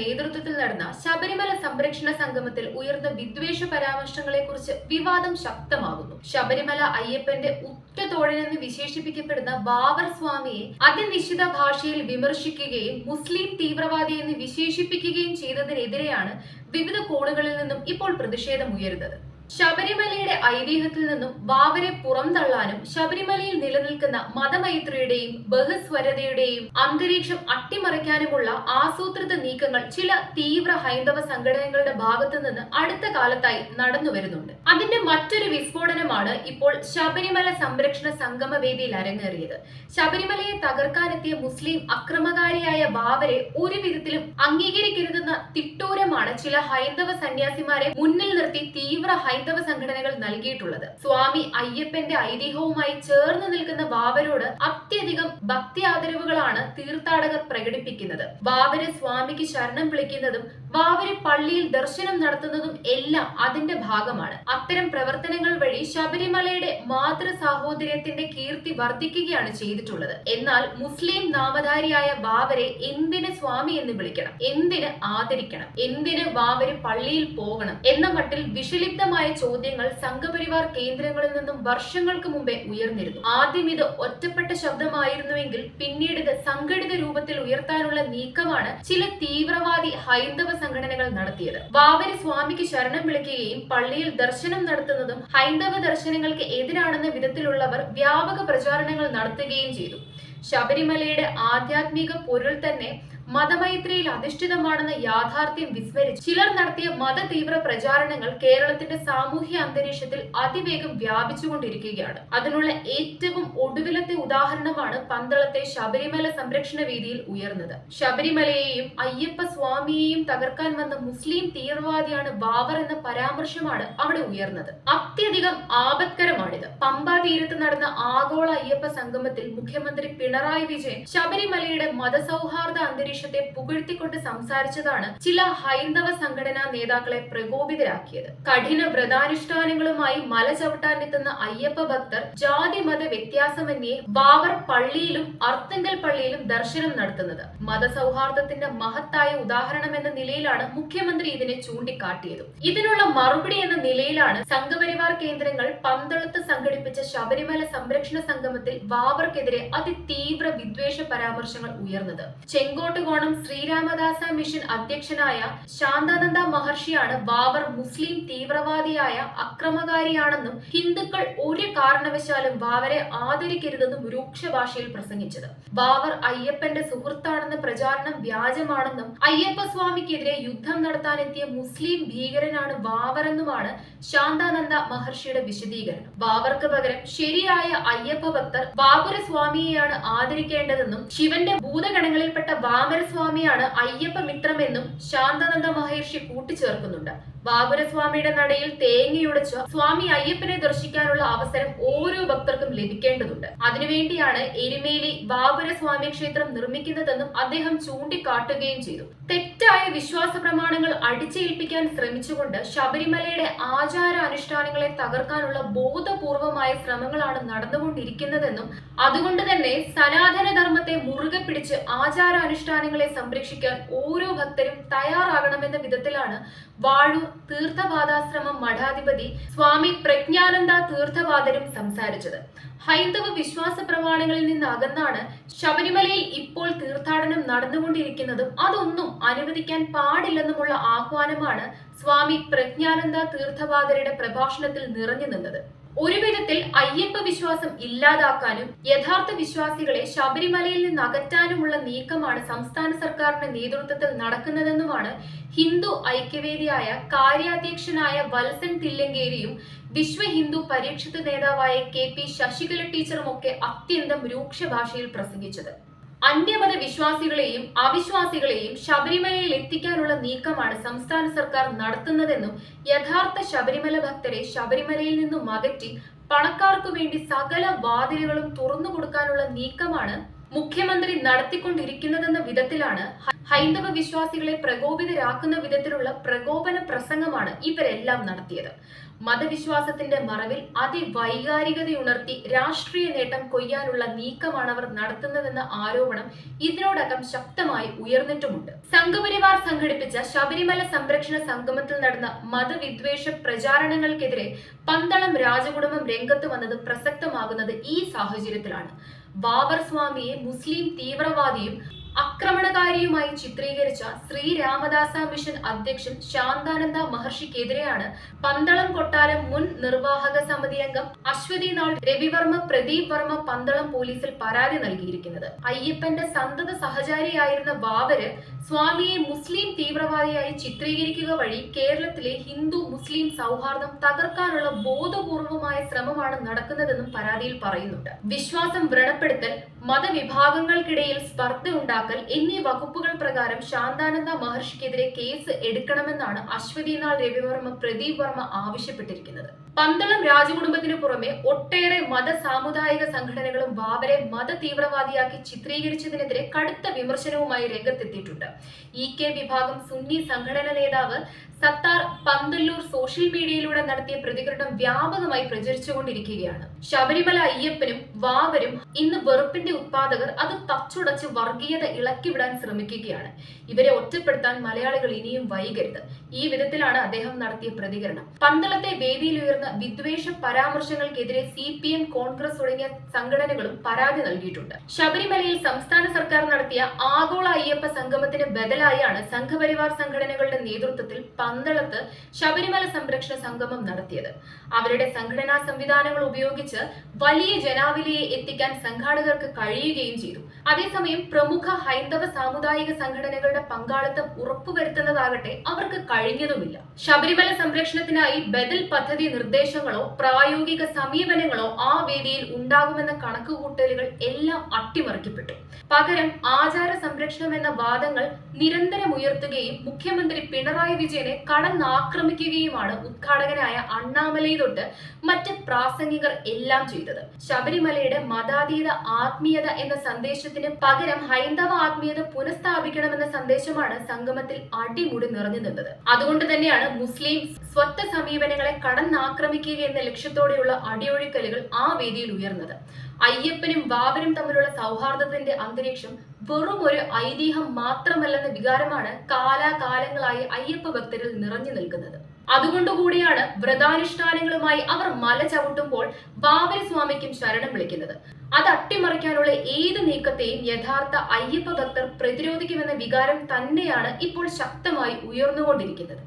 നേതൃത്വത്തിൽ നടന്ന ശബരിമല സംരക്ഷണ സംഗമത്തിൽ ഉയർന്ന വിദ്വേഷ പരാമർശങ്ങളെ കുറിച്ച് വിവാദം ശക്തമാകുന്നു. ശബരിമല അയ്യപ്പന്റെ ഉറ്റ തോഴനെന്ന് വിശേഷിപ്പിക്കപ്പെടുന്ന ബാബർ സ്വാമിയെ അതിനിശ്ചിത ഭാഷയിൽ വിമർശിക്കുകയും മുസ്ലിം തീവ്രവാദി എന്ന് വിശേഷിപ്പിക്കുകയും ചെയ്തതിനെതിരെയാണ് വിവിധ കോണുകളിൽ നിന്നും ഇപ്പോൾ പ്രതിഷേധം ഉയരുന്നത് ശബരിമലയുടെ ഐതിഹ്യത്തിൽ നിന്നും ബാബരെ പുറംതള്ളാനും ശബരിമലയിൽ നിലനിൽക്കുന്ന മതമൈത്രിയുടെയും ബഹുസ്വരതയുടെയും അന്തരീക്ഷം അട്ടിമറിക്കാനുമുള്ള ആസൂത്രിത നീക്കങ്ങൾ ചില തീവ്ര ഹൈന്ദവ സംഘടനകളുടെ ഭാഗത്തു നിന്ന് അടുത്ത കാലത്തായി നടന്നു വരുന്നുണ്ട്. അതിന്റെ മറ്റൊരു വിസ്ഫോടനമാണ് ഇപ്പോൾ ശബരിമല സംരക്ഷണ സംഗമ വേദിയിൽ അരങ്ങേറിയത്. ശബരിമലയെ തകർക്കാനെത്തിയ മുസ്ലിം അക്രമകാരിയായ ബാബരെ ഒരു വിധത്തിലും അംഗീകരിക്കരുതെന്ന തിട്ടൂരമാണ് ചില ഹൈന്ദവ സന്യാസിമാരെ മുന്നിൽ നിർത്തി തീവ്ര ഹൈന്ദവ സംഘടനകൾ നൽകിയിട്ടുള്ളത്. സ്വാമി അയ്യപ്പന്റെ ഐതിഹ്യവുമായി ചേർന്ന് നിൽക്കുന്ന ബാബരോട് അത്യധികം ഭക്തി ആദരവുകളാണ് തീർത്ഥാടകർ പ്രകടിപ്പിക്കുന്നത്. ബാബര് സ്വാമിക്ക് ശരണം വിളിക്കുന്നതും ബാബര് പള്ളിയിൽ ദർശനം നടത്തുന്നതും എല്ലാം അതിന്റെ ഭാഗമാണ്. അത്തരം പ്രവർത്തനങ്ങൾ വഴി ശബരിമലയുടെ മാതൃ സാഹോദര്യത്തിന്റെ കീർത്തി വർദ്ധിക്കുകയാണ് ചെയ്തിട്ടുള്ളത്. എന്നാൽ മുസ്ലിം നാമധാരിയായ ബാബരെ എന്തിന് സ്വാമി എന്ന് വിളിക്കണം? എന്തിന് ആദരിക്കണം? എന്തിന് വാവര് പള്ളിയിൽ പോകണം? എന്ന മട്ടിൽ വിഷലിപ്തമായ ചോദ്യങ്ങൾ സംഘപരിവാർ കേന്ദ്രങ്ങളിൽ നിന്നും വർഷങ്ങൾക്ക് മുമ്പേ ഉയർന്നിരുന്നു. ആദ്യം ഇത് ഒറ്റപ്പെട്ട ശബ്ദമായിരുന്നുവെങ്കിൽ പിന്നീട് ഇത് സംഘടിത രൂപത്തിൽ ഉയർത്താനുള്ള നീക്കമാണ് ചില തീവ്രവാദി ഹൈന്ദവ സംഘടനകൾ നടത്തിയത്. വാവര് സ്വാമിക്ക് ശരണം വിളിക്കുകയും പള്ളിയിൽ ദർശനം നടത്തുന്നതും ഹൈന്ദവ ദർശനങ്ങൾക്ക് എതിരാണെന്ന വിധത്തിലുള്ളവർ വ്യാപക പ്രചാരണങ്ങൾ നടത്തുകയും ചെയ്തു. ശബരിമലയുടെ ആധ്യാത്മിക പൊരുൾ തന്നെ മതമൈത്രിയിൽ അധിഷ്ഠിതമാണെന്ന യാഥാർത്ഥ്യം വിസ്മരിച്ച് ചിലർ നടത്തിയ മതതീവ്ര പ്രചാരണങ്ങൾ കേരളത്തിന്റെ സാമൂഹ്യ അന്തരീക്ഷത്തിൽ അതിവേഗം വ്യാപിച്ചുകൊണ്ടിരിക്കുകയാണ്. അതിനുള്ള ഏറ്റവും ഒടുവിലത്തെ ഉദാഹരണമാണ് പന്തളത്തെ ശബരിമല സംരക്ഷണ വേദിയിൽ ഉയർന്നത്. ശബരിമലയെയും അയ്യപ്പ സ്വാമിയെയും തകർക്കാൻ വന്ന മുസ്ലിം തീവ്രവാദിയാണ് ബാബർ എന്ന പരാമർശമാണ് അവിടെ ഉയർന്നത്. അത്യധികം ആപത്കരമാണിത്. പമ്പാ തീരത്ത് നടന്ന ആഗോള അയ്യപ്പ സംഗമത്തിൽ മുഖ്യമന്ത്രി പിണറായി വിജയൻ ശബരിമലയുടെ മതസൗഹാർദ്ദ അന്തരീക്ഷത്തെ പുകഴ്ത്തിക്കൊണ്ട് സംസാരിച്ചതാണ് ചില ഹൈന്ദവ സംഘടനാ നേതാക്കളെ പ്രകോപിതരാക്കിയത്. കഠിന വ്രതാനുഷ്ഠാനങ്ങളുമായി മല ചവിട്ടാനെത്തുന്ന അയ്യപ്പ ഭക്തർ ജാതി മത വ്യത്യാസമന്യേ ബാബർ പള്ളിയിലും അർത്തങ്കൽ പള്ളിയിലും ദർശനം നടത്തുന്നത്. മതസൗഹാർദ്ദത്തിന്റെ മഹത്തായ ഉദാഹരണം എന്ന നിലയിലാണ് മുഖ്യമന്ത്രി ഇതിനെ ചൂണ്ടിക്കാട്ടിയത്. ഇതിനുള്ള മറുപടി എന്ന നിലയിലാണ് സംഘപരിവാർ കേന്ദ്രങ്ങൾ പന്തളത്ത് സംഘടിപ്പിച്ച ശബരിമല സംരക്ഷണ സംഗമത്തിൽ ബാബർക്കെതിരെ അതിതീവ്ര വിദ്വേഷ പരാമർശങ്ങൾ ഉയർന്നത്. ചെങ്കോട്ടുകോണം ശ്രീരാമദാസ മിഷൻ അധ്യക്ഷനായ ശാന്താനന്ദ മഹർഷിയാണ് ബാബർ മുസ്ലിം തീവ്രവാദിയായ അക്രമകാരിയാണെന്നും ഹിന്ദുക്കൾ ഒരു കാരണവശാലും ബാബരെ ആദരിക്കരുതെന്നും രൂക്ഷ ഭാഷയിൽ പ്രസംഗിച്ചത്. ബാബർ അയ്യപ്പന്റെ സുഹൃത്താണെന്ന പ്രചാരണം വ്യാജമാണെന്നും അയ്യപ്പ സ്വാമിക്കെതിരെ യുദ്ധം നടത്താനെത്തിയ മുസ്ലിം ഭീകരനാണ് ബാബറെന്നുമാണ് ശാന്താനന്ദ മഹർഷിയുടെ വിശദീകരണം. ബാബർക്ക് പകരം ശരിയായ അയ്യപ്പ ഭക്തർ ബാബുര സ്വാമിയെയാണ് ആദരിക്കേണ്ടതെന്നും ശിവന്റെ ഭൂതഗണങ്ങളിൽപ്പെട്ട വാമരസ്വാമിയാണ് അയ്യപ്പ മിത്രമെന്നും ശാന്തനന്ദ മഹർഷി കൂട്ടിച്ചേർക്കുന്നുണ്ട്. ബാബുരസ്വാമിയുടെ നടയിൽ തേങ്ങയുടച്ച് സ്വാമി അയ്യപ്പനെ ദർശിക്കാനുള്ള അവസരം ഓരോ ഭക്തർക്കും ലഭിക്കേണ്ടതുണ്ട്. അതിനുവേണ്ടിയാണ് എരുമേലി ബാബുരസ്വാമി ക്ഷേത്രം നിർമ്മിക്കുന്നതെന്നും അദ്ദേഹം ചൂണ്ടിക്കാട്ടുകയും ചെയ്തു. തെറ്റായ വിശ്വാസ പ്രമാണങ്ങൾ അടിച്ചേൽപ്പിക്കാൻ ശ്രമിച്ചുകൊണ്ട് ശബരിമലയുടെ ആചാര അനുഷ്ഠാനങ്ങളെ തകർക്കാനുള്ള ബോധപൂർവമായ ശ്രമങ്ങളാണ് നടന്നുകൊണ്ടിരിക്കുന്നതെന്നും അതുകൊണ്ട് തന്നെ സനാതന ധർമ്മത്തെ പിടിച്ച് ആചാരാനുഷ്ഠാനങ്ങളെ സംരക്ഷിക്കാൻ ഓരോ ഭക്തരും തയ്യാറാകണമെന്ന വിധത്തിലാണ് വാഴൂർ തീർത്ഥപാദാശ്രമം മഠാധിപതി സ്വാമി പ്രജ്ഞാനന്ദ തീർത്ഥപാദരും സംസാരിച്ചത്. ഹൈന്ദവ വിശ്വാസ പ്രമാണങ്ങളിൽ നിന്ന് അകന്നാണ് ശബരിമലയിൽ ഇപ്പോൾ തീർത്ഥാടനം നടന്നുകൊണ്ടിരിക്കുന്നതും അതൊന്നും അനുവദിക്കാൻ പാടില്ലെന്നുമുള്ള ആഹ്വാനമാണ് സ്വാമി പ്രജ്ഞാനന്ദ തീർത്ഥപാദരുടെ പ്രഭാഷണത്തിൽ നിറഞ്ഞു നിന്നത്. ഒരു വിധത്തിൽ അയ്യപ്പ വിശ്വാസം ഇല്ലാതാക്കാനും യഥാർത്ഥ വിശ്വാസികളെ ശബരിമലയിൽ നിന്ന് അകറ്റാനുമുള്ള നീക്കമാണ് സംസ്ഥാന സർക്കാരിന്റെ നേതൃത്വത്തിൽ നടക്കുന്നതെന്നുമാണ് ഹിന്ദു ഐക്യവേദിയായ കാര്യാധ്യക്ഷനായ വത്സൻ തില്ലങ്കേരിയും വിശ്വ ഹിന്ദു പരീക്ഷിത നേതാവായ കെ പി ശശികല ടീച്ചറും ഒക്കെ അത്യന്തം രൂക്ഷ ഭാഷയിൽ പ്രസംഗിച്ചത്. അന്യമത വിശ്വാസികളെയും അവിശ്വാസികളെയും ശബരിമലയിൽ എത്തിക്കാനുള്ള നീക്കമാണ് സംസ്ഥാന സർക്കാർ നടത്തുന്നതെന്നും യഥാർത്ഥ ശബരിമല ഭക്തരെ ശബരിമലയിൽ നിന്നും അകറ്റി പണക്കാർക്കു വേണ്ടി സകല വാതിലുകളും തുറന്നു കൊടുക്കാനുള്ള നീക്കമാണ് മുഖ്യമന്ത്രി നടത്തിക്കൊണ്ടിരിക്കുന്നതെന്ന വിധത്തിലാണ് ഹൈന്ദവ വിശ്വാസികളെ പ്രകോപിതരാക്കുന്ന വിധത്തിലുള്ള പ്രകോപന പ്രസംഗമാണ് ഇവരെല്ലാം നടത്തിയത്. മതവിശ്വാസത്തിന്റെ മറവിൽ അതിവൈകാരികതയുണർത്തി രാഷ്ട്രീയ നേട്ടം കൊയ്യാനുള്ള നീക്കമാണ് അവർ നടത്തുന്നതെന്ന ആരോപണം ഇതിനോടകം ശക്തമായി ഉയർന്നിട്ടുമുണ്ട്. സംഘപരിവാർ സംഘടിപ്പിച്ച ശബരിമല സംരക്ഷണ സംഗമത്തിൽ നടന്ന മതവിദ്വേഷ പ്രചാരണങ്ങൾക്കെതിരെ പന്തളം രാജകുടുംബം രംഗത്ത് വന്നത് പ്രസക്തമാകുന്നത് ഈ സാഹചര്യത്തിലാണ്. ബാബർ സ്വാമിയെ മുസ്ലിം തീവ്രവാദിയും ആക്രമണകാരിയുമായി ചിത്രീകരിച്ച ശ്രീ രാമദാസ മിഷൻ അധ്യക്ഷൻ ശാന്താനന്ദ മഹർഷിക്കെതിരെയാണ് പന്തളം കൊട്ടാരം മുൻ നിർവാഹക സമിതി അംഗം അശ്വതി നാൾ രവിവർമ്മ പ്രദീപ് വർമ്മ പന്തളം പോലീസിൽ പരാതി നൽകിയിരിക്കുന്നത്. അയ്യപ്പന്റെ സന്തത സഹചാരിയായിരുന്ന ബാബര് സ്വാമിയെ മുസ്ലിം തീവ്രവാദിയായി ചിത്രീകരിക്കുക വഴി കേരളത്തിലെ ഹിന്ദു മുസ്ലിം സൗഹാർദ്ദം തകർക്കാനുള്ള ബോധപൂർവമായ ശ്രമമാണ് നടക്കുന്നതെന്നും പരാതിയിൽ പറയുന്നുണ്ട്. വിശ്വാസം വ്രണപ്പെടുത്തൽ മതവിഭാഗങ്ങൾക്കിടയിൽ സ്പർദ്ധ ഉണ്ടാക്കൽ എന്നീ വകുപ്പുകൾ പ്രകാരം ശാന്താനന്ദ മഹർഷിക്കെതിരെ കേസ് എടുക്കണമെന്നാണ് അശ്വതിനാൾ രവിവർമ്മ പ്രദീപ് വർമ്മ ആവശ്യപ്പെട്ടിരിക്കുന്നത്. പന്തളം രാജകുടുംബത്തിനു പുറമെ ഒട്ടേറെ മത സാമുദായിക സംഘടനകളും ബാബരെ മത തീവ്രവാദിയാക്കി ചിത്രീകരിച്ചതിനെതിരെ കടുത്ത വിമർശനവുമായി രംഗത്തെത്തിയിട്ടുണ്ട്. ഇ കെ വിഭാഗം സുന്നി സംഘടന നേതാവ് സത്താർ പന്തല്ലൂർ സോഷ്യൽ മീഡിയയിലൂടെ നടത്തിയ പ്രതികരണം വ്യാപകമായി പ്രചരിച്ചുകൊണ്ടിരിക്കുകയാണ്. ശബരിമല അയ്യപ്പനും വാവരും ഇന്ന് വെറുപ്പിന്റെ ഉത്പാദകർ അത് തച്ചുടച്ച് വർഗീയത ഇളക്കിവിടാൻ ശ്രമിക്കുകയാണ്. ഇവരെ ഒറ്റപ്പെടുത്താൻ മലയാളികൾ ഇനിയും വൈകരുത്. ഈ വിധത്തിലാണ് അദ്ദേഹം നടത്തിയ പ്രതികരണം. പന്തളത്തെ വേദിയിൽ ഉയർന്ന വിദ്വേഷ പരാമർശങ്ങൾക്കെതിരെ സി പി എം കോൺഗ്രസ് തുടങ്ങിയ സംഘടനകളും പരാതി നൽകിയിട്ടുണ്ട്. ശബരിമലയിൽ സംസ്ഥാന സർക്കാർ നടത്തിയ ആഗോള അയ്യപ്പ സംഗമത്തിന് ബദലായാണ് സംഘപരിവാർ സംഘടനകളുടെ നേതൃത്വത്തിൽ പന്തളത്ത് ശബരിമല സംരക്ഷണ സംഗമം നടത്തിയത്. അവരുടെ സംഘടനാ സംവിധാനങ്ങൾ ഉപയോഗിച്ച് വലിയ ജനാവലിയെ എത്തിക്കാൻ സംഘാടകർക്ക് കഴിയുകയും ചെയ്തു. അതേസമയം പ്രമുഖ ഹൈന്ദവ സാമുദായിക സംഘടനകളുടെ പങ്കാളിത്തം ഉറപ്പുവരുത്തുന്നതാകട്ടെ അവർക്ക് കഴിഞ്ഞതുമില്ല. ശബരിമല സംരക്ഷണത്തിനായി ബദൽ പദ്ധതി നിർദ്ദേശങ്ങളോ പ്രായോഗിക സമീപനങ്ങളോ ആ വേദിയിൽ ഉണ്ടാകുമെന്ന കണക്കുകൂട്ടലുകൾ എല്ലാം അട്ടിമറിക്കപ്പെട്ടു. പകരം ആചാര സംരക്ഷണം എന്ന വാദങ്ങൾ നിരന്തരം ഉയർത്തുകയും മുഖ്യമന്ത്രി പിണറായി വിജയനെ കടന്നാക്രമിക്കുകയുമാണ് ഉദ്ഘാടകനായ അണ്ണാമലൈ തൊട്ട് മറ്റ് പ്രാസംഗികർ എല്ലാം ചെയ്തത്. ശബരിമലയുടെ മതാതീത ആത്മീയത എന്ന സന്ദേശത്തിന് പകരം ഹൈന്ദവ ആത്മീയത പുനഃസ്ഥാപിക്കണമെന്ന സന്ദേശമാണ് സംഗമത്തിൽ അടിമുടി നിറഞ്ഞു നിന്നത്. അതുകൊണ്ട് തന്നെയാണ് മുസ്ലിം സ്വത്ത് സമീപനങ്ങളെ കടന്നാക്രമിക്കുക എന്ന ലക്ഷ്യത്തോടെയുള്ള അടിയൊഴുക്കലുകൾ ആ വേദിയിൽ ഉയർന്നത്. അയ്യപ്പനും ബാബനും തമ്മിലുള്ള സൗഹാർദ്ദത്തിന്റെ അന്തരീക്ഷം വെറും ഒരു ഐതിഹ്യം മാത്രമല്ലെന്ന വികാരമാണ് കാലാകാലങ്ങളായി അയ്യപ്പ ഭക്തരിൽ നിറഞ്ഞു നിൽക്കുന്നത്. അതുകൊണ്ടുകൂടിയാണ് വ്രതാനുഷ്ഠാനങ്ങളുമായി അവർ മല ചവിട്ടുമ്പോൾ ബാബരി സ്വാമിക്കും ശരണം വിളിക്കുന്നത്. അത് അട്ടിമറിക്കാനുള്ള ഏത് നീക്കത്തെയും യഥാർത്ഥ അയ്യപ്പ ഭക്തർ പ്രതിരോധിക്കുമെന്ന വികാരം തന്നെയാണ് ഇപ്പോൾ ശക്തമായി ഉയർന്നുകൊണ്ടിരിക്കുന്നത്.